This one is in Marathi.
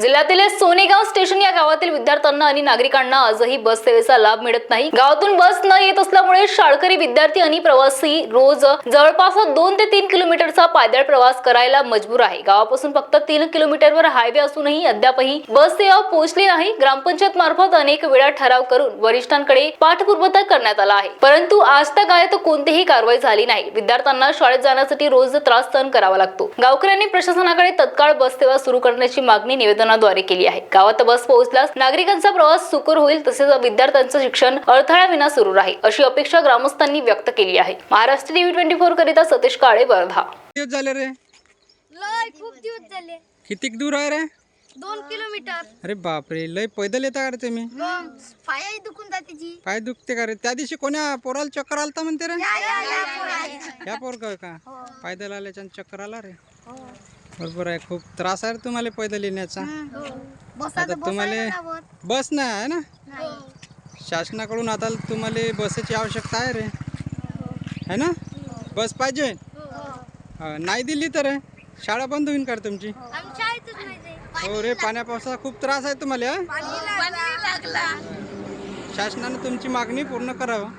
जिल्ह्यातील सोनेगाव स्टेशन या गावातील विद्यार्थ्यांना आणि नागरिकांना आजही बस सेवेचा लाभ मिळत नाही. गावातून बस न येत असल्यामुळे शाळकरी विद्यार्थी आणि प्रवासी रोज जवळपास दोन ते तीन किलोमीटरचा पायदळ प्रवास करायला मजबूर आहे. गावापासून फक्त तीन किलोमीटरवर हायवे असूनही अद्यापही बस सेवा पोहोचली नाही. ग्रामपंचायत मार्फत अनेक वेळा ठराव करून वरिष्ठांकडे पाठपुरवठा करण्यात आला आहे. परंतु आज तक गायत कोणतीही कारवाई झाली नाही. विद्यार्थ्यांना शाळेत जाण्यासाठी रोज त्रास सहन करावा लागतो. गावकऱ्यांनी प्रशासनाकडे तत्काळ बस सेवा सुरू करण्याची मागणी निवेदनाद्वारे केली आहे. गावात बस पोहोचल्यास नागरिकांचा प्रवास सुकर होईल तसेच विद्यार्थ्यांचं शिक्षण अडथळ्याविना सुरू राहील अशी अपेक्षा ग्रामस्थांनी व्यक्त केली आहे. महाराष्ट्र टीव्ही ट्वेंटी फोर करिता सतीश काळे वर्धा. दिवस झाले रे? लय खूप दिवस झाले. किती दूर आहे रे? दोन किलोमीटर. अरे बापरे लय पैदल येता का रे तुम्ही? दुखून जाते जी. पाय दुखते का रे? त्या दिवशी कोण्या पोराला चक्कर आलता म्हणते रे? या या या पोराच्या. या पोर का? का पायदल आल्याच्या चक्कर आला रे? बरोबर आहे. खूप त्रास आहे रे तुम्हाला पैदल येण्याचा. हो. आता तुम्हाला बस नाही आहे ना? शासनाकडून आता तुम्हाला बसची आवश्यकता आहे रे. है ना? बस पाहिजे. हा, नाही दिली तर शाळा बंद होईन का रे तुमची. हो. रे पाण्या पावसाचा खूप त्रास आहे तुम्हाला हा? पाणी लागला. शासनानं तुमची मागणी पूर्ण करावं.